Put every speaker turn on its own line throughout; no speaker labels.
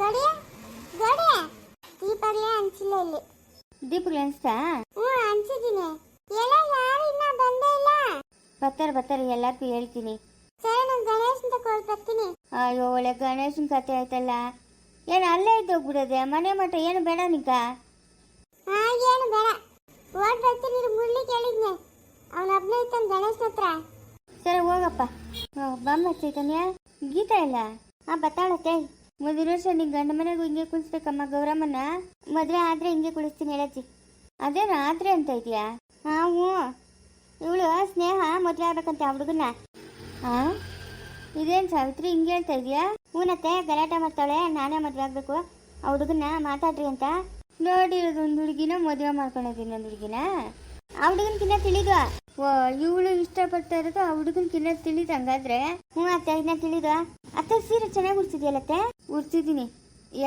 ಗಡಿ ಗಡಿ. ದೀಪಗಳೇ ಹಂಚಿಲ್ಲ ಇಲ್ಲಿ.
ದೀಪಗಳು ಅನ್ಸ್ತಾ?
ಹ್ಞೂ ಹಂಚಿದ್ದೀನಿ ಎಲ್ಲ ಯಾರು ಇನ್ನ ಬಂದೇ ಇಲ್ಲ?
ಬರ್ತಾರೆ ಬರ್ತಾರೆ ಎಲ್ಲರಿಗೂ ಹೇಳ್ತೀನಿ.
ಸರಿ ನಾನು ಗಣೇಶ್ ಅಂತ ಕೋಲ್ ಬರ್ತೀನಿ.
ಅಯ್ಯೋ ಒಳ್ಳೆ ಗಣೇಶನ ಕತೆ ಆಯ್ತಲ್ಲ. ಏನು ಅಲ್ಲೇ ಇದ್ದೋಗ್ಬಿಡೋದೆ ಮನೆ ಮಠ ಏನು ಬೇಡ ನಿಕ
ಹಾ ಏನು ಬೇಡ. ಓಡ್ ಬರ್ತೀನಿ ಮುಳ್ಳಿ ಕೇಳಿದ್ನೆ. ಅವನ ಒಬ್ಬನೇ ಇತ್ತಾನ ಗಣೇಶನ ಹತ್ರ.
ಸರಿ ಹೋಗಪ್ಪ. ಬಮ್ಮ ಚೈತನ್ಯ. ಗೀತಾ ಇಲ್ಲ? ಹಾಂ ಬತ್ತಾಳತ್ತೆ. ಮೊದಲ ವರ್ಷ ನಿನ್ನ ಗಂಡ ಮನೆಗೂ ಹಿಂಗೆ ಕುಳಿಸ್ಬೇಕಮ್ಮ ಗೌರಮ್ಮನ ಮದುವೆ ಆದರೆ ಹಿಂಗೆ ಕುಳಿಸ್ತೀನಿ ಹೇಳಜ್ಜಿ. ಅದೇ ರಾತ್ರಿ ಅಂತ ಇದೆಯಾ? ಹಾಂ ಹ್ಞೂ ಇವಳು ಸ್ನೇಹ, ಮದುವೆ ಆಗ್ಬೇಕಂತೆ ಆ ಹುಡುಗನ ಹಾಂ ಇದೇನು ಸಾವಿತ್ರಿ ಹಿಂಗೆ ಹೇಳ್ತಾ ಇದೆಯಾ? ಹೂನತ್ತೆ, ಗಲಾಟೆ ಮಾಡ್ತಾಳೆ, ನಾನೇ ಮದುವೆ ಆಗಬೇಕು. ಆ ಹುಡುಗನ ಮಾತಾಡ್ರಿ ಅಂತ. ನೋಡಿರೋದು ಒಂದು ಹುಡುಗಿನ ಮದುವೆ ಮಾಡ್ಕೊಂಡಿದ್ದೀನಿ ಒಂದು ಹುಡುಗಿನ. ಆ ಹುಡುಗನ್ಕಿನ್ನ ತಿಳಿದು. ಓ, ಇವಳು ಇಷ್ಟಪಡ್ತಾ ಇರೋದು ಆ ಹುಡುಗನ್ಕಿನ್ನ ತಿಳಿದು ಹಂಗಾದ್ರೆ ಹ್ಞೂ ಅತ್ತೆ ಇನ್ನ ತಿಳಿದ. ಅತ್ತೆ, ಸೀರೆ ಚೆನ್ನಾಗಿ ಉಡ್ಸಿದ್ಯಲ್ಲತ್ತೆ? ಉಡ್ಸಿದ್ದೀನಿ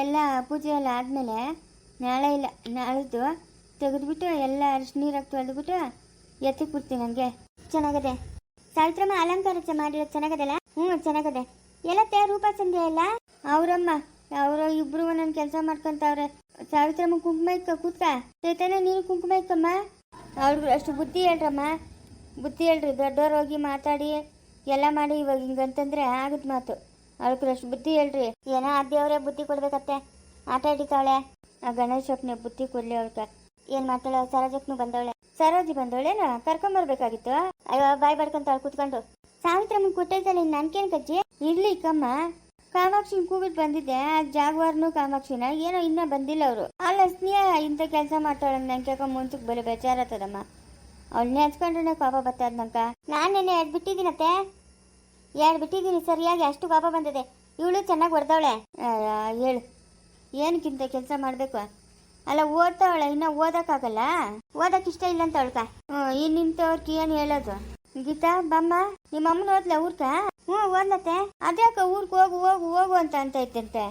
ಎಲ್ಲ ಪೂಜೆ ಎಲ್ಲ ಆದಮೇಲೆ ನಾಳೆ ಇಲ್ಲ, ನಾಳಿದ್ದು ತೆಗೆದುಬಿಟ್ಟು ಎಲ್ಲ ಅರಿಶಿನ ಹಾಕಿ ತೊಳೆದ್ಬಿಟ್ಟು ಎತ್ತಿ ಕೊಡ್ತೀನಿ ನನಗೆ. ಚೆನ್ನಾಗದೆ. ಸಾವಿತ್ರಮ್ಮ ಅಲಂಕಾರ ಮಾಡಿರೋದು ಚೆನ್ನಾಗದಲ್ಲ? ಹ್ಞೂ, ಚೆನ್ನಾಗದೆ. ಎಲ್ಲತ್ತೆ ರೂಪ ಸಂಧ್ಯಾ ಎಲ್ಲ? ಅವರಮ್ಮ, ಅವರು ಇಬ್ಬರು ಒಂದೊಂದು ಕೆಲಸ ಮಾಡ್ಕೊಂತವ್ರೆ. ಸಾವಿತ್ರಮ್ಮ ಕುಂಕುಮ ಇಕ್ಕ ಕೂತ್ಕ? ಚೈತನ್ಯ, ನೀನು ಕುಂಕುಮ ಇಕ್ಕಮ್ಮ ಅವ್ರಿಗೂ ಅಷ್ಟು ಬುದ್ಧಿ ಹೇಳ್ರಮ್ಮ. ಬುದ್ಧಿ ಹೇಳ್ರಿ ದೊಡ್ಡವ್ರು ಹೋಗಿ ಮಾತಾಡಿ, ಎಲ್ಲ ಮಾಡಿ ಇವಾಗ ಹಿಂಗಂತಂದ್ರೆ ಆಗುತ್ತೆ ಮಾತು. ಅವ್ರಿಗೆ ಅಷ್ಟು ಬುದ್ಧಿ ಹೇಳ್ರಿ. ಏನೋ ಆ ದೇವ್ರೇ ಬುದ್ಧಿ ಕೊಡ್ಬೇಕತ್ತೆ. ಆಟ ಆಡಿತಾಳೆ. ಆ ಗಣೇಶಪ್ಪನೇ ಬುದ್ಧಿ ಕೊಡ್ಲಿ ಅವಳ್ಕ ಏನ್ ಮಾತಾಡೋ ಸರೋಜಕ್ನು ಬಂದವಳೆ. ಸರೋಜಿ ಬಂದವಳೇನ? ಕರ್ಕೊಂಬರ್ಬೇಕಾಗಿತ್ತು ಅಯ್ಯೋ, ಬಾಯ್ ಬಡ್ಕೊಂತಾಳೆ ಕುತ್ಕೊಂಡು. ಸಾವಿತ್ರಮ್ಮ ಕೊಟ್ಟೈತಲ್ಲ ನನ್ಕೇನ್ ಕಜ್ಜಿ? ಇರ್ಲಿ ಕಮ್ಮ. ಕಾಮಾಕ್ಷಿನ ಕೂಬಿಟ್ಟು ಬಂದಿದ್ದೆ. ಆ ಜಾಗವಾರ್ನು ಕಾಮಾಕ್ಷಿನ ಏನೋ ಇನ್ನ ಬಂದಿಲ್ಲ ಅವರು. ಅಲ್ಲ, ಸ್ನೇಹ, ಇಂಥ ಕೆಲಸ ಮಾಡ್ತಾಳ ನಂಗೆ ಮುಂಚಕ್ ಬರೀ ಬೇಜಾರತ್ತದಮ್ಮ ಅವ್ಳನ್ನೇ ಹಚ್ಕೊಂಡ್ರೆ ಪಾಪ ಬರ್ತದ ನಂಕ ನಾನೇನೆ ಎರಡು ಬಿಟ್ಟಿದ್ದೀನತ್ತೆ ಎರಡು ಬಿಟ್ಟಿದ್ದೀನಿ ಸರಿಯಾಗಿ, ಅಷ್ಟು ಪಾಪ ಬಂದಿದೆ. ಇವಳು ಚೆನ್ನಾಗಿ ಹೊಡೆದವಳೆ. ಹೇಳು. ಏನಕ್ಕಿಂತ ಕೆಲಸ ಮಾಡಬೇಕು? ಅಲ್ಲ, ಓದ್ತಾವಳೆ, ಇನ್ನ ಓದೋಕ್ಕಾಗಲ್ಲ? ಓದೋಕೆ ಇಷ್ಟ ಇಲ್ಲ ಅಂತ ಅವಳ್ಕ. ಹ್ಞೂ ಇನ್ನಿಂತವ್ರಿಗೆ ಏನು ಹೇಳೋದು? ಗೀತಾ, ಬಮ್ಮ, ನಿಮ್ಮ ಅಮ್ಮನ ಓದ್ಲ ಊರ್ಕ? ಹ್ಞೂ, ಓದ್ಲತ್ತೆ. ಅದ್ಯಾಕ ಊರ್ಗೆ ಹೋಗು ಹೋಗು ಹೋಗು ಅಂತ ಅಂತ ಇತ್ತಂತೆ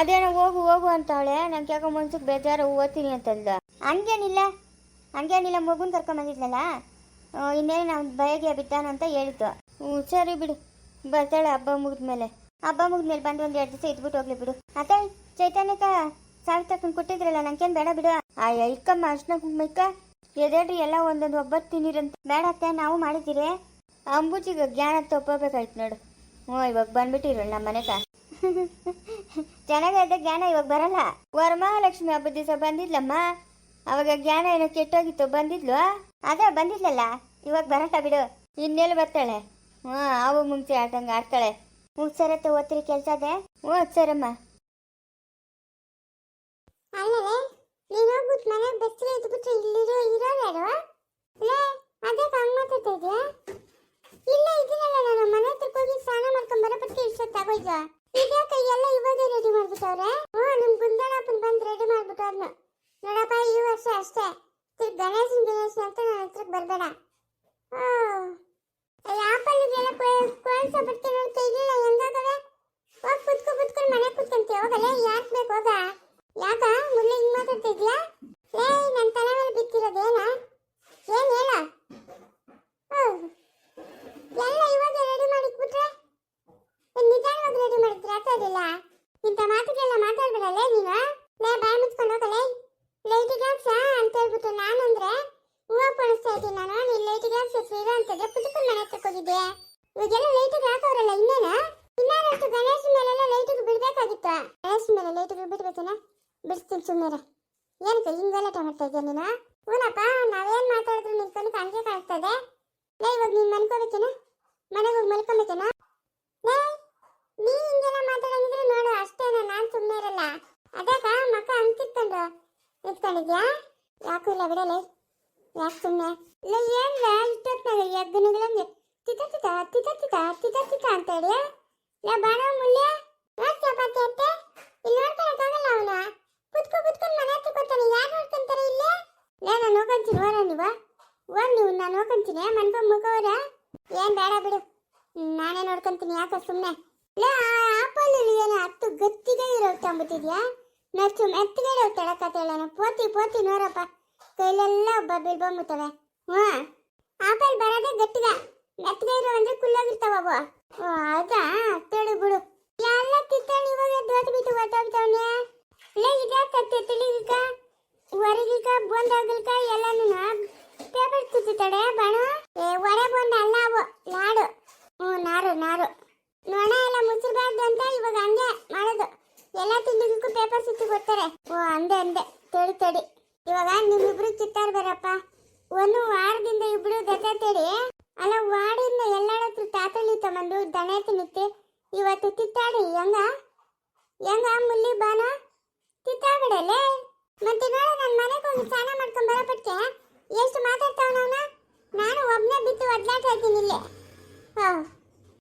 ಅದೇನೋ ಹೋಗು ಹೋಗು ಅಂತಾವಳೆ ನಂಗೆ ಯಾಕೋ ಮನ್ಸಿಗೆ ಬೇಜಾರು, ಓದ್ತೀನಿ ಅಂತಂದ ಹಂಗೇನಿಲ್ಲ. ಹಂಗೇನಿಲ್ಲ, ಮಗುನ ಕರ್ಕೊಂಬಂದಿದ್ಲಲ್ಲ ಇನ್ನೇನು ನಾವು ಬಯಗೆ ಬಿದ್ದಾನಂತ ಅಂತ ಹೇಳಿತ್ತು ಹ್ಞೂ ಸರಿ ಬಿಡು. ಬರ್ತಾಳೆ ಹಬ್ಬ ಮುಗಿದ್ಮೇಲೆ. ಹಬ್ಬ ಮುಗಿದ್ಮೇಲೆ ಬಂದು ಒಂದು ಎರಡು ದಿವಸ ಇದ್ಬಿಟ್ಟು ಹೋಗ್ಲಿ ಬಿಡು. ಅತ್ತೆ ಚೈತನ್ಯಕ ಸಾವಿತಕ್ಕನ್ ಕೊಟ್ಟಿದ್ರಲ್ಲ, ನಂಗೇನು ಬೇಡ ಬಿಡು. ಅಯ್ಯ ಇಕ್ಕಮ್ಮ ಅರ್ಶನ ಕುಂಕುಮ ಇಕ್ಕ ಎದೇಳ್ರಿ ಎಲ್ಲ ಒಂದೊಂದು ಒಬ್ಬತ್ತು ತಿನ್ನಿರಂತ. ಬೇಡ ಅತ್ತೆ, ನಾವು ಮಾಡಿದ್ದೀರಿ ಅಂಬುಜಿಗೆ ಜ್ಞಾನ ತಪ್ಪಬೇಕಾಯ್ತು ನೋಡು. ಹ್ಞೂ ಇವಾಗ ಬಂದ್ಬಿಟ್ಟಿರಲ್ಲ ನಮ್ಮ ಮನೆಗ. ಚೆನ್ನಾಗೈತೆ ಜ್ಞಾನ, ಇವಾಗ ಬರಲ್ಲ. ವರಮಹಾಲಕ್ಷ್ಮಿ ಹಬ್ಬದ ದಿವಸ ಬಂದಿದ್ಲಮ್ಮ? ಅವಾಗ ಜ್ಞಾನ ಏನೋ ಕೆಟ್ಟೋಗಿತ್ತು, ಬಂದಿದ್ಲು? ಅದೇ, ಬಂದಿದ್ಲಲ್ಲ? ಇವಾಗ ಬರಲ್ಲ ಬಿಡು. ಇನ್ನೆಲ್ಲಿ ಬರ್ತಾಳೆ? ಹ್ಞೂ ಅವು ಮುಂಚೆ ಆಟಂಗೆ ಆಡ್ತಾಳೆ. ಹ್ಞೂ ಸರ ಓದ್ತಿರಿ ಕೆಲಸ ಅದೇ ಹ್ಞೂ ಸರಮ್ಮ
ಅಲ್ಲವೇ ನೀನು ಹೋಗ್ಬಿಟ್ಟು ಮನೆಗೆ ಬೆಚ್ಚಗೆ ಇದ್ಬಿಟ್ರೆ ಇಲ್ಲಿರೋ ಇರೋರು ಲೇ, ಅದೇ ಹಂಗ್ ಮಾತಾಡ್ತಾ ಇದೆಯಾ? ಇಲ್ಲ ಇದೀನಲ್ಲ ನಾನು, ಮನೆ ಹತ್ರಕ್ಕೆ ಹೋಗಿ ಸ್ನಾನ ಮಾಡ್ಕೊಂಡ್ ಬರೋಪಟ್ಟಿಗೆ ಇಷ್ಟೊತ್ತಾಗೋಯ್ತು ಇದ್ಯಾಕ ಎಲ್ಲ ಇವಾಗ ರೆಡಿ ಮಾಡ್ಬಿಟ್ಟವ್ರೆ? ಹ್ಞೂ, ನಿಮ್ ಗುಂದಣ್ಣಪ್ಪನ್ ಬಂದು ರೆಡಿ ಮಾಡ್ಬಿಟ್ಟವ್ರನ್ನ ನೋಡಪ್ಪ, ಈ ವರ್ಷ ಅಷ್ಟೇ. ತಿರ್ಗಿ ಗಣೇಶನ್ ಗಣೇಶನ್ ಅಂತ ನನ್ನ ಹತ್ರಕ್ಕೆ ಬರಬೇಡ. ಆಪಲ್ಗೆಲ್ಲ ಯಾಕೆ ಮುಳ್ಳಿ ಹಿಂಗ್? ಮಾತಾಡ್ತಿದ್ಯಾ? ಲೇ ನನ್ನ ತಲೆ ಮೇಲೆ ಬಿತ್ತಿರೋದೇನ ಏನ್ ಹೇಳ ಎಲ್ಲ ಇವಾಗ ರೆಡಿ ಮಾಡಿಟ್ಬಿಟ್ರೆ ಏನ್ ನಿಧಾನವಾಗಿ ರೆಡಿ ಮಾಡಿದ್ರೆ ಆಗ್ತದಿಲ್ಲ ಇಂಥ ಮಾತುಗಳೆಲ್ಲ ಮಾತಾಡ್ಬೇಡಲ್ಲೇ ನೀನು ಲೇ ಬಾಯ್ ಮುಚ್ಕೊಂಡು ಹೋಗಲೇ ಲೈಟಿಗೆ ಹಾಕ್ಸ ಅಂತ ಹೇಳ್ಬಿಟ್ಟು ನಾನಂದ್ರೆ ಹೂವು ಪಡಿಸ್ತಾ ಇದ್ದೀನಿ ನಾನು ನೀನ್ ಲೈಟಿಗೆ ಹಾಕ್ಸಿ ಇರೋ ಅಂತದೆ ಪುಟ್ಕೊಂಡು ಮನೆ ಹತ್ರಕ್ಕೆ ಹೋಗಿದ್ದೆ ಇವಾಗೆಲ್ಲ ಲೈಟಿಗೆ ಹಾಕವ್ರಲ್ಲ ಇನ್ನೇನ ಇನ್ನಾರಷ್ಟು ಗಣೇಶ ಮೇಲೆಲ್ಲ ಲೈಟಿಗೆ ಬಿಡ್ಬೇಕಾಗಿತ್ತು ಗಣೇಶ ಮೇಲೆ ಲೈಟಿಗೆ ಬಿಡ್ಬೇಕೇನ ಬಿಡಿಸ್ತೀನಿ ಸುಮ್ಮನೆ ಏನಕ್ಕೆ ಹಿಂಗ್ ಗಲಾಟ ಮಾಡ್ತಾ ಇದ್ಯಾ ನೀನು? ಹೂನಪ್ಪ, ನಾವೇನ್ ಮಾತಾಡಿದ್ರು ನಿನ್ ಕಣ್ಣಿಗೆ ಹಂಗೆ ಕಾಣಿಸ್ತದೆ. ಲೇ, ಇವಾಗ ನೀನು ಮನ್ಕೋಬೇಕೇನ ಮನೆಗೆ ಹೋಗಿ ಮಲ್ಕೊಬೇಕೇನ? ಲೇ, ನೀ ಹಿಂಗೆಲ್ಲ ಮಾತಾಡಂಗಿದ್ರೆ ನೋಡು, ಅಷ್ಟೇನ, ನಾನು ಸುಮ್ಮನೆ ಇರಲ್ಲ. ಅದಕ್ಕ ಮಕ್ಕ ಅಂತಿತ್ಕೊಂಡು ನಿಂತ್ಕೊಂಡಿದ್ಯಾ? ಯಾಕೂ ಇಲ್ಲ ಬಿಡಲೇ ಯಾಕೆ ಸುಮ್ಮನೆ ಇಲ್ಲ ಏನ್ಲ ಇಷ್ಟೊತ್ತಾಗ ಎಗ್ಗನಿಗಳಂಗೆ ತಿತ ತಿತ ತಿತ ತಿತ ತಿತ ತಿತ ಅಂತ ಹೇಳಿ ಲೇ ಬಾಣ ಯಾಕೆ ಚಪಾತಿ ಅತ್ತೆ ಇಲ್ಲಿ ನೋಡ್ಕೊಳಕ್ಕಾಗಲ್ಲ ಅವನ. ಕುತ್ಕೊ ಕುತ್ಕೊಂಡು ಮನೆ ಹತ್ರ ಕೂತಾನೆ ಯಾರು ನೋಡ್ಕೊಂತಾರೆ ಇಲ್ಲೇ? ಲೇ, ನಾನು ಹೋಗಂತೀನಿ ಓರ ನೀವ ಓರ್ ನೀವು ನಾನು ಹೋಗಂತೀನಿ ಮನ್ಕೊಂಡ್ ಮುಖವರ ಏನ್ ಬೇಡ ಬಿಡು. ನಾನೇ ನೋಡ್ಕೊಂತೀನಿ, ಯಾಕ ಸುಮ್ಮನೆ ಲೇ ಆಪಲ್ ಏನು ಹತ್ತು ಗತ್ತಿಗೆ ಇರೋಗ್ತಂಬಿಟ್ಟಿದ್ಯಾ ನಚ್ಚು ಮೆತ್ತಗಡೆ ಇರೋಗ್ತಾಳಕತ್ತೇಳನ ಪೋತಿ ಪೋತಿ, ನೋಡಪ್ಪ. ಕೈಲೆಲ್ಲ ಒಬ್ಬ ಬೀಳ್ಬಂಬಿಟ್ಟವೆ. ಹ್ಞೂ ಆಪಲ್ ಬರೋದೇ ಗಟ್ಟಿಗ. ಮೆತ್ತಗೆ ಇರೋ ಅಂದ್ರೆ ಕುಲ್ಲೋಗಿರ್ತಾವ ಅವು ಹೌದಾ? ತೇಳು ಬಿಡು. ಎಲ್ಲ ತಿತ್ತಾಣ ಇವಾಗ ದೋತ್ ಬಿಟ್ಟು ಹೊತ್ತೋಗ್ತಾವನೆ ಲೇ ಇದ್ಯಾಕ ತಿತ್ತಲಿಗ ಹೊರಗಿಕ ಬಂದಾಗಲ್ಕ ಎಲ್ಲಾನು ಪೇಪರ್ ತಿತ್ತಾಡೆ ಬಾಣ? ಏ ಒಡೆ ಬಂದ ಅಲ್ಲ ಲಾಡು ಹ್ಞೂ, ನಾರು ನಾರು. ನೊಣ ಎಲ್ಲ ಮುಚ್ಚಿರ್ಬಾರ್ದು ಅಂತ ಇವಾಗ ಹಂಗೆ ಮಾಡೋದು. ಎಲ್ಲ ತಿಂಡಿಗೂ ಪೇಪರ್ ಸುತ್ತಿ ಕೊಡ್ತಾರೆ. ಓ, ಅಂದೆ ಅಂದೆ. ತಡಿ ತಡಿ. ಇವಾಗ ನಿಮ್ಮಿಬ್ರು ಚಿತ್ತಾರ್ ಬರಪ್ಪ. ಒಂದು ವಾರದಿಂದ ಇಬ್ರು ಗತೆ ತಡಿ. ಅಲ್ಲ, ವಾರದಿಂದ ಎಲ್ಲಾಡತ್ರ ತಾತಳಿ ತಗೊಂಡು ದನ ತಿನ್ನಿತ್ತೆ ಇವತ್ತು ತಿತ್ತಾಡಿ. ಹೆಂಗ? ಹೆಂಗ, ಮುಲ್ಲಿ ಬಾನ ತಿತ್ತಾಗಡಲೆ ಮತ್ತೆ ನೋಡು ನನ್ನ ಮನೆಗೆ ಹೋಗಿ ಸ್ನಾನ ಮಾಡ್ಕೊಂಡು ಬರೋಪಟ್ಕೆ ಎಷ್ಟು ಮಾತಾಡ್ತಾವನವನ ನಾನು ಒಬ್ಬನೇ ಬಿಟ್ಟು ಒದ್ಲಾಡ್ತಾ ಇದ್ದೀನಿ ಇಲ್ಲೇ.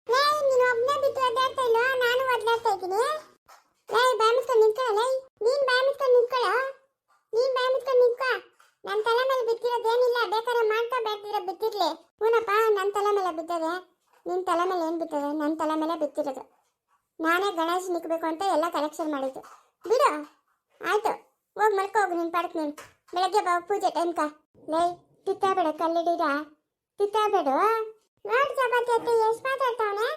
ಲೇ, ನೀನು ಒಬ್ನೇ ಬಿಟ್ಟು ಒದ್ದಾಡ್ತಾ ಇಲ್ಲ ನಾನು ಒದ್ಲಾಡ್ತಾ ಇದ್ದೀನಿ. ಲೇ ಬಾಯ್ ಮುಚ್ಕೊಂಡು ನಿಂತ್ಕೊಳ್ಳ, ಲೇ. ನೀನ್ ಬಾಯ್ ಮುಚ್ಕೊಂಡು ನಿಂತ್ಕೊಳ್ಳ. ನನ್ನ ತಲೆ ಮೇಲೆ ಬಿದ್ದಿರೋದೇನಿಲ್ಲ. ಬೇಕಾದ್ರೆ ಮಾಡ್ತಾ ಬೇಕಿದ್ರೆ ಬಿದ್ದಿರ್ಲಿ. ಹೂನಪ್ಪ ನನ್ನ ತಲೆ ಮೇಲೆ ಬಿದ್ದದೆ. ನಿನ್ನ ತಲೆ ಮೇಲೆ ಏನು ಬಿದ್ದದೆ? ನನ್ನ ತಲೆ ಮೇಲೆ ಬಿತ್ತಿರೋದು ನಾನೇ ಗಣೇಶ ನಿಕ್ಬೇಕು ಅಂತ ಎಲ್ಲ ಕಲೆಕ್ಷನ್ ಮಾಡಿದ್ದು. ಬಿಡು. ಆಯ್ತು, ಹೋಗಿ ಮಲ್ಕೋಗು ನೀನು ನೀನು. ಬೆಳಗ್ಗೆ ಬಾ, ಪೂಜೆ ಟೈಮ್ಕ ಲೈ ತಿತ್ತಾಬೇಡ ಕಲ್ಲಿಡೀರ ತಿತ್ತಾಬೇಡ ನೋಡಿ ಚಪಾತಿ ಅತ್ತೆ, ಎಷ್ಟು ಮಾತಾಡ್ತಾವನೆ?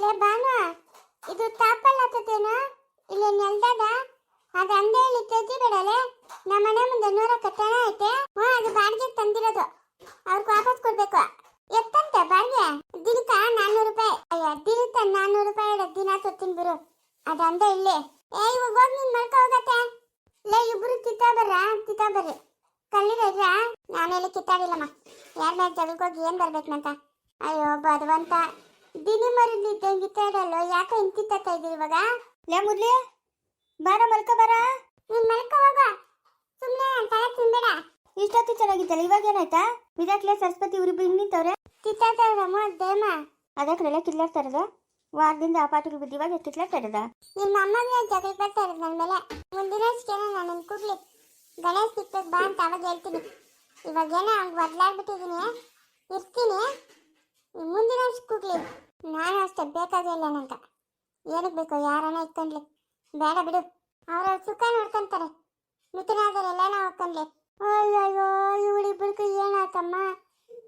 ಲೇ ಬಾನು ಇದು ತಾಪಲ್ ಹತ್ತತೇನು ಇಲ್ಲಿ ನೆಲ್ದಾಗ ಅದು ಅಂದೇ ಇಲ್ಲಿ ತೆಗಿ ಬಿಡಲೆ ನಮ್ಮ ಮನೆ ಮುಂದೆ ನೂರ ಕಟ್ಟಣ ಐತೆ. ಹ್ಞೂ, ಅದು ಬಾಡಿಗೆ ತಂದಿರೋದು. ಅವ್ರಿಗೆ ವಾಪಸ್ ಕೊಡ್ಬೇಕು. ಎತ್ತಂತೆ ಬಾಡಿಗೆ? ದಿನಕ್ಕ ನಾನ್ನೂರು ರೂಪಾಯಿ. ಅಯ್ಯ, ದಿನಕ್ಕ ನಾನ್ನೂರು ರೂಪಾಯಿ ದಿನ ತೊತ್ತೀನಿ ಬಿಡು. ಅದು ಇಲ್ಲೇ. ಏ ಇವಾಗ ಹೋಗಿ ನೀನ್ ಮಲ್ಕ ಹೋಗತ್ತೆ. ಲೇ ಇಬ್ರು ಕಿತ್ತಾ ಬರ್ರ ಕಿತ್ತಾ ಬರ್ರಿ ಕಲ್ಲಿರ ನಾನೆಲ್ಲ ಕಿತ್ತಾಡಿಲ್ಲಮ್ಮ. ಯಾರ ಮೇಲೆ ಜಗಳಕ್ಕೆ ಹೋಗಿ ಏನ್ ಬರ್ಬೇಕಂತ? ಅಯ್ಯೋ ಬದವಂತ ದಿನಿ ಮರಿದ್ದಿದ್ದಂಗೆ ಕಿತ್ತಾಡಲ್ಲೋ ಯಾಕೆ ಹಿಂಗ್ ಇದ್ದೀರಿ ಇವಾಗ?
ಲೇ ಮುದ್ಲಿ ಬಾರ ಮಲ್ಕ ಬಾರ.
ನೀನ್ ಮಲ್ಕ ಹೋಗ. ಸುಮ್ನೆ ನನ್ ತಲೆ ತಿನ್ಬೇಡ.
ಇಷ್ಟೊತ್ತು ಚೆನ್ನಾಗಿತ್ತಲ್ಲ ಇವಾಗ ಏನಾಯ್ತಾ? ವಿರಾಟ್ಲೆ ಸರಸ್ವತಿ ಇವ್ರಿಬ್ರು ಹಿಂಗ್ ನಿಂತವ್ರೆ?
ಕಿತ್ತಾಡ್ತಾರಮ್ಮ ದೇಮ
ಅದಕ್ಕೆ ನೆಲೆ ವಾರದಿಂದ ಆ ಪಾಟಿಗೆ ಬಿದ್ದು ಇವಾಗ
ನಿಮ್ಮ ಅಮ್ಮನ ಜಗಳ ಬರ್ತಾ ಇರೋದು ನನ್ನ ಮೇಲೆ. ಮುಂದಿನ ಅಷ್ಟೇನ ನಾನು ಕೂಡ್ಲಿ ಗಣೇಶ್ ಸಿಕ್ತದ್ ಬಾ ಅಂತ ಅವಾಗ ಹೇಳ್ತೀನಿ. ಇವಾಗೇನೋ ಹಂಗೆ ಬದಲಾಗ್ಬಿಟ್ಟಿದ್ದೀನಿ ಇರ್ತೀನಿ. ಮುಂದಿನ ವರ್ಷ ಕೂಗ್ಲಿ. ನಾನು ಅಷ್ಟೇ ಬೇಕಾಗಿಲ್ಲ ನಂತ ಏನಕ್ಕೆ ಬೇಕು ಯಾರನ್ನ ಇಟ್ಕೊಂಡ್ಲಿ? ಬೇಡ ಬಿಡು. ಅವರ ಸುಖ ನೋಡ್ಕೊಂತಾರೆ. ಮಿಥುನ ನಾವು ಹೋಗ್ಕೊಂಡ್ಲಿ ಅಯ್ಯಯ್ಯೋ ಇವಳಿಬ್ಬರಿಗೆ ಏನಾಯ್ತಮ್ಮ?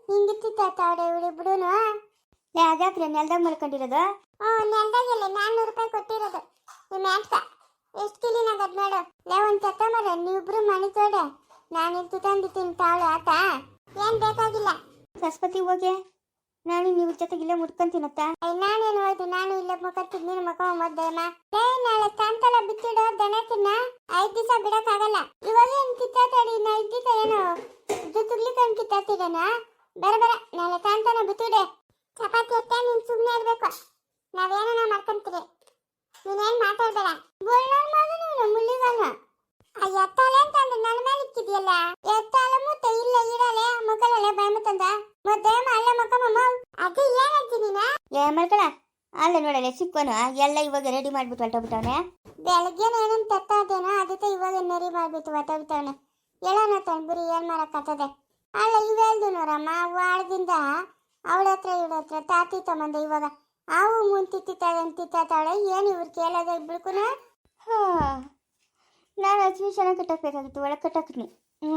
ಹಿಂಗಿತ್ತಿತ್ತಾವಡೆ ಇವಳಿಬ್ರುನು
ಲೇ ಯಾವ್ದಾಕ್ರೆ ನೆಲ್ದಾಗ ಮಲ್ಕೊಂಡಿರೋದು?
ನೆಲ್ದಾಗೆಲ್ಲ ನಾನ್ನೂರು ರೂಪಾಯಿ ಕೊಟ್ಟಿರೋದು. ಈ ಮ್ಯಾಟ್ಕ ಎಷ್ಟು ಕಿಲಿನಾಗದ್ ನೋಡು. ಲೇ ಒಂದು ಮರ ನೀವಿಬ್ರು ಮನೆ ತೋಡೆ. ನಾನು ಇದು ತಂದಿದ್ದೀನಿ ತಾಳು ಆತ? ಏನು ಬೇಕಾಗಿಲ್ಲ.
ಸರಸ್ವತಿ ಹೋಗಿ. ನಾನು ನೀವು ಜೊತೆಗೆ ಇಲ್ಲೇ ಮುಟ್ಕೊಂತೀನತ್ತ
ನಾನೇನು ಹೋಯ್ತು ನಾನು ಇಲ್ಲೇ ಮುಖತ್ತಿದ್ ನೀನು ಮುಖ ಮದ್ದಮ್ಮ ಲೇ ನಾಳೆ ಸಾಯಂಕಾಲ ಬಿತ್ತಿಡೋ ದನ ತಿನ್ನ? ಐದು ದಿವಸ ಬಿಡಕ್ಕಾಗಲ್ಲ. ಇವಾಗ ಏನು ಕಿತ್ತಾತಾಡಿ ನಾ ಐದು ದಿವಸ ಏನು? ಇದು ತುರ್ಲಿಕೊಂಡು ಕಿತ್ತಾತಿರೇನ ಬರ ಬರ ನಾಳೆ ಸಾಯಂಕಾಲ ಬಿತ್ತಿಡೆ ಚಪಾತಿ ಎತ್ತ ನೀನು ಸುಮ್ಮನೆ ಇರ್ಬೇಕು. ನಾವೇನ ಮಾಡ್ಕೊಂತೀರಿ ನೀನೇನ್ ಮಾತಾಡ್ಬೇಡ ಬೋಳ್ಳೋರ್ ಮಗನು ನೀನು ಆ ಎತ್ತಾಲೆ ಅಂತ ಅಂದ್ರೆ ನನ್ನ ಮೇಲೆ ಇಕ್ಕಿದ್ಯಲ್ಲ? ಎತ್ತಾಲ ಮುತ್ತ ಇಲ್ಲ ಇಡಲೆ ಮುಖಲಲೆ ಭಯ ಮುತ್ತಂದ ಮತ್ತೆ ಅಲ್ಲ ಮಕ್ಕಮ್ಮ ಅದು ಏನಂತಿ ನೀನ?
ಏ ಮಕ್ಕಳ ಅಲ್ಲ ನೋಡಲ್ಲ ಚಿಕ್ಕವನು ಎಲ್ಲ ಇವಾಗ ರೆಡಿ ಮಾಡ್ಬಿಟ್ಟು ಹೊರಟೋಗ್ಬಿಟ್ಟವನೆ.
ಬೆಳಗ್ಗೆ ಏನಂತ ತತ್ತಾದೇನೋ ಅದಕ್ಕೆ ಇವಾಗ ನೆರಿ ಮಾಡ್ಬಿಟ್ಟು ಹೊಟ್ಟೋಗ್ತಾವನೆ ಹೇಳೋಣ ತಂಬುರಿ ಏನ್ ಮಾಡಕ್ಕಾಗ್ತದೆ ಅಲ್ಲ ಇವೆಲ್ದು ನೋಡಮ್ಮ ವಾರದಿಂದ ಅವಳ ಹತ್ರ ಇವಳ ಹತ್ರ ತಾತಿ ತಮ್ಮಂದ ಇವಾಗ. ಅವು ಮುಂತಿತ್ತಾಳೆ ಅಂತಿತ್ತಾಳೆ ಏನು ಇವ್ರು ಕೇಳೋದ ಇಬ್ರುಕುನ
ಹಾ. ನಾನು ಅಜ್ಮಿಷನ ಕಟ್ಟಕ್ಬೇಕಾಗಿತ್ತು ಒಳಗೆ ಕಟ್ಟಕ್ನಿ ಹ್ಞೂ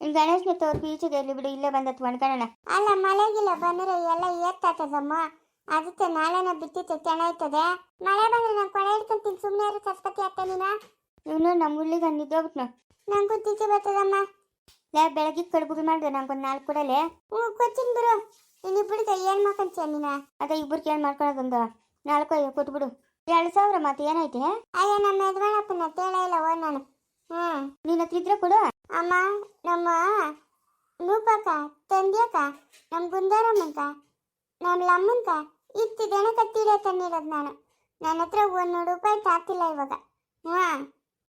ಗಣೇಶ್ ಗಣೇಶನ ತೋರ್ ಬೀಚಿಗೆ ಇಲ್ಲಿ ಬಿಡು ಇಲ್ಲೇ ಬಂದತ್ತು ಮಣ್ಕಣ
ಅಲ್ಲ ಮಳೆಗಿಲ್ಲ ಬಂದ್ರೆ ಎಲ್ಲ ಏತ್ತಾತದಮ್ಮ ಅದಕ್ಕೆ ನಾಳೆನ ಬಿತ್ತಿತ್ತು ಚೆನ್ನಾಯ್ತದೆ ಮಳೆ ಬಂದ್ರೆ ನಾನು ಕೊಳೆ ಹಿಡ್ಕೊಂತೀನಿ ಸುಮ್ಮನೆ ಇರು ಸರಸ್ವತಿ ಅತ್ತ ನೀನ.
ಇವನು ನಮ್ಮ ಹುಳ್ಳಿಗೆ ನಿದ್ದೋಗ್ಬಿಟ್ನು.
ನಂಗೂ ತಿಚ್ಚಿ ಬರ್ತದಮ್ಮ.
ಲೇ ಬೆಳಗ್ಗೆ ಕಡುಬು ಮಾಡಿದೆ ನಂಗೊಂದು ನಾಲ್ಕು ಕೊಡಲೆ.
ಹ್ಞೂ ಕೊಚ್ಚಿನ ಬಿಡು. ಇನ್ನಿಬ್ಬರಿಗೆ ಏನ್ ಮಾಡ್ಕೊಂತೀಯ ನೀನ?
ಅದೇ ಇಬ್ಬರಿಗೆ ಏನು ಮಾಡ್ಕೊಳ್ಳೋದೊಂದು ನಾಲ್ಕು ಐದು ಕೊಟ್ಬಿಡು ಎರಡು ಸಾವಿರ ಮತ್ತೆ ಏನೈತೆ?
ಅಯ್ಯ ನಮ್ಮ ಯಜಮಾನಪ್ಪನ ತೇಳ ಇಲ್ಲ ಓ ನಾನು. ಹ್ಮ್.
ನಿನ್ನ ಹತ್ರ ಇದ್ರೆ ಕೊಡು.
ಅಮ್ಮ ನಮ್ಮ ನೂಪಕ್ಕ ತಂದ್ಯಕ್ಕ ನಮ್ಮ ಗುಂದಾರಮ್ಮಂತ ನಮ್ಮ ಲಮ್ಮಂತ ಇತ್ತು ದನ ಕತ್ತಿಡೆ ತಂದಿರೋದು ನಾನು. ನನ್ನ ಹತ್ರ ಒಂದು ರೂಪಾಯಿ ತಾತಿಲ್ಲ ಇವಾಗ. ಹಾಂ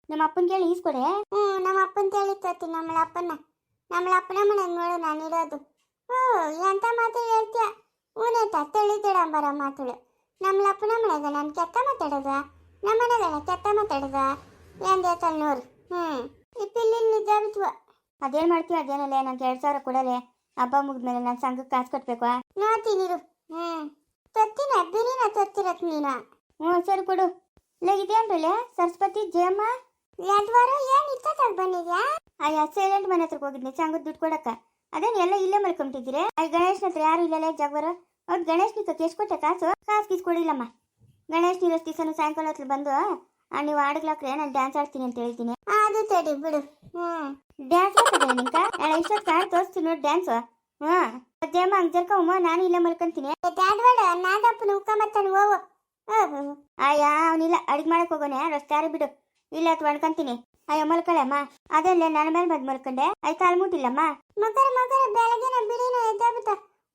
ನಮ್ಮ ಅಪ್ಪನ ಕೇಳಿ ಈಸ್ಕೊಡೆ.
ಹ್ಞೂ ನಮ್ಮ ಅಪ್ಪನ ಕೇಳಿ ತೋತೀನಿ ನಮ್ಮ ಅಪ್ಪನ ನಮ್ಮ ಅಪ್ಪನ ಮನೆಗೆ ನೋಡು ನಾನು ಇರೋದು ಹ್ಞೂ ಎಂತ ಮಾತು ಹೇಳ್ತೀಯ? ಹೂನೇತ ತಿಳಿದಿಡಂಬರ ಮಾತುಳು. ನಮ್ಮ ಲಪ್ಪನ ಮನೆಗೆ ನಾನು ಕೆತ್ತ ಮಾತಾಡದ? ನಮ್ಮ ಮನೆಗಳ ಕೆತ್ತ ಮಾತಾಡದ? ಎಂದೇ ತಲ್ನೂರು ಹ್ಞೂ ಇಪ್ಪಿಲ್ಲಿ ಪಿಲ್ಲಿ ನಿಜ ಬಿತ್ವ
ಅದೇನು ಮಾಡ್ತೀವಿ ಅದೇನಲ್ಲ? ನಂಗೆ ಎರಡು ಸಾವಿರ ಕೊಡಲೆ. ಹಬ್ಬ ಮುಗಿದ್ಮೇಲೆ ನಾನು ಸಂಘಕ್ಕೆ ಕಾಸು ಕಟ್ಟಬೇಕು
ನೋಡ್ತೀನಿರು ಹ್ಞೂ ತೊತ್ತಿನ ಬಿರಿನ ತೊತ್ತಿರತ್ ನೀನ.
ಹ್ಞೂ ಸರಿ ಕೊಡು. ಇಲ್ಲ ಇದೇನ್ರಲ್ಲೇ ಸರಸ್ವತಿ ಜಯಮ್ಮ?
ಯದ್ವಾರ ಏನು ಇತ್ತ ಬಂದಿದ್ಯಾ?
ಅಯ್ಯ ಸೈಲೆಂಟ್ ಮನೆ ಹತ್ರಕ್ಕೆ ಹೋಗಿದ್ನಿ. ಸಂಘದ ದುಡ್ಡು ಕೊಡಕ್ಕ. ಅದೇನು ಎಲ್ಲ ಇಲ್ಲೇ ಮಲ್ಕೊಂಬಿಟ್ಟಿದ್ದೀರಿ? ಅಲ್ಲಿ ಗಣೇಶನ ಹತ್ರ ಯಾರು ಇಲ್ಲಲ್ಲ ಜಗವರ? ಅವ್ರು ಗಣೇಶ್ ನೀವು ಎಷ್ಟು ಕೊಟ್ಟೆ ಕಾಸು? ಕಾಸು ಗೀಸ್ ಕೊಡಿಲ್ಲಮ್ಮ ಗಣೇಶ್ ನೀರು ದಿವಸನು ಸಾಯಂಕಾಲ ಹೊತ್ತು ಬಂದು ನೀವು ಆಡ್ಲಾಕ್ರೆ ನಾನು ಡ್ಯಾನ್ಸ್ ಆಡ್ತೀನಿ ಅಂತ ಹೇಳ್ತೀನಿ.
ಅದು ತಡಿ ಬಿಡು. ಹ್ಮ್.
ಡ್ಯಾನ್ಸ್ ನಿಂಕ? ನಾಳೆ ಇಷ್ಟೊತ್ತು ಕಾರ್ ತೋರಿಸ್ತೀನಿ ನೋಡಿ ಡ್ಯಾನ್ಸ್ ಹಾ ಅದೇಮ್ಮ ಹಂಗೆ ಜರ್ಕಮ್ಮ ನಾನು ಇಲ್ಲೇ ಮಲ್ಕೊಂತೀನಿ.
ದಾಡ್ವಾಡ ನಾದಪ್ಪನ ಉಕ್ಕ ಮತ್ತಾನ ಹೋಗು
ಅಯ್ಯ ಅವನಿಲ್ಲ ಅಡಿಗೆ ಹೋಗೋಣ ರಸ್ತೆ ಯಾರು ಬಿಡು. ಇಲ್ಲ ಒಣ್ಕೊಂತೀನಿ ಅಯ್ಯೋ ಮಲ್ಕಳಮ್ಮ ಅದಲ್ಲೇ ನನ್ನ ಮೇಲೆ ಬಂದು ಮಲ್ಕೊಂಡೆ. ಆಯ್ತಾ ಅಲ್ಲಿ ಮುಟ್ಟಿಲ್ಲಮ್ಮ.
ಮಕರ ಮಕರ ಬೆಳಗಿನ ಬಿಡಿನ ಎದ್ದಾಬಿಟ್ಟ.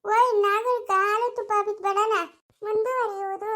ಓಯ್ ನಾಗರಿಕ ಹಾಲು ತುಪ್ಪ ಬಿತ್ ಬೇಡನ. ಮುಂದುವರಿಯುವುದು.